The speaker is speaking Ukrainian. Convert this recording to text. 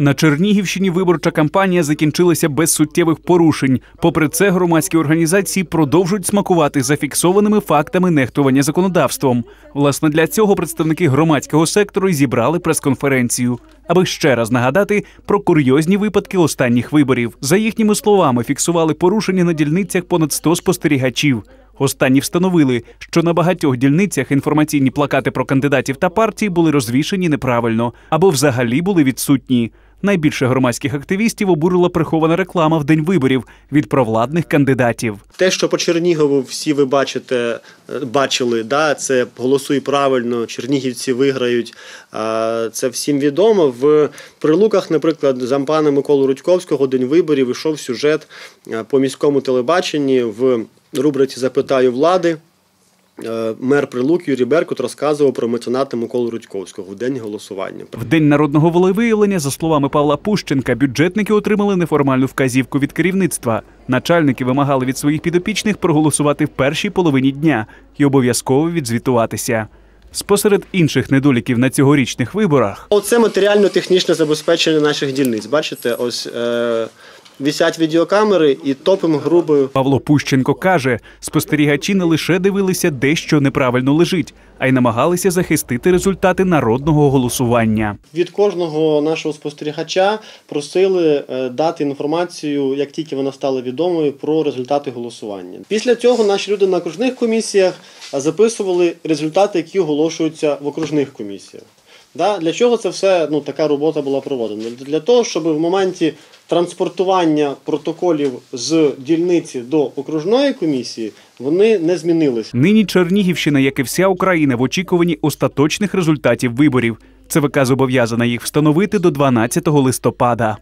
На Чернігівщині виборча кампанія закінчилася без суттєвих порушень. Попри це, громадські організації продовжують смакувати зафіксованими фактами нехтування законодавством. Власне, для цього представники громадського сектору зібрали прес-конференцію, аби ще раз нагадати про курйозні випадки останніх виборів. За їхніми словами, фіксували порушення на дільницях понад 100 спостерігачів. Останні встановили, що на багатьох дільницях інформаційні плакати про кандидатів та партії були розвішені неправильно або взагалі були відсутні. Найбільше громадських активістів обурила прихована реклама в день виборів від провладних кандидатів. Те, що по Чернігову всі ви бачите, е, бачили, да, це голосуй правильно, чернігівці виграють. Це всім відомо. В прилуках, наприклад, за пана Миколу Рудьковського день виборів йшов сюжет по міському телебаченні в рубриці Запитаю влади. Е, Мер Прилук Юрій Беркут розказував про мецената Миколу Рудьковського в день голосування. В день народного волевиявлення, за словами Павла Пущенка, бюджетники отримали неформальну вказівку від керівництва. Начальники вимагали від своїх підопічних проголосувати в першій половині дня і обов'язково відзвітуватися. Спосеред інших недоліків на цьогорічних виборах Оце матеріально-технічне забезпечення наших дільниць. Бачите, ось е, висять відеокамери і топим грубою. Павло Пущенко каже, спостерігачі не лише дивилися, де що неправильно лежить, а й намагалися захистити результати народного голосування. Від кожного нашого спостерігача просили е, дати інформацію, як тільки вона стала відомою, про результати голосування. Після цього наші люди на окружних комісіях е, записували результати, які оголошуються в окружних комісіях. Да? Для чого це все ну, така робота була проводена? Для того, щоб в моменті транспортування протоколів з дільниці до окружної комісії вони не змінилися. Нині Чернігівщина, як і вся Україна, в очікуванні остаточних результатів виборів. ЦВК зобов'язана їх встановити до 12 листопада.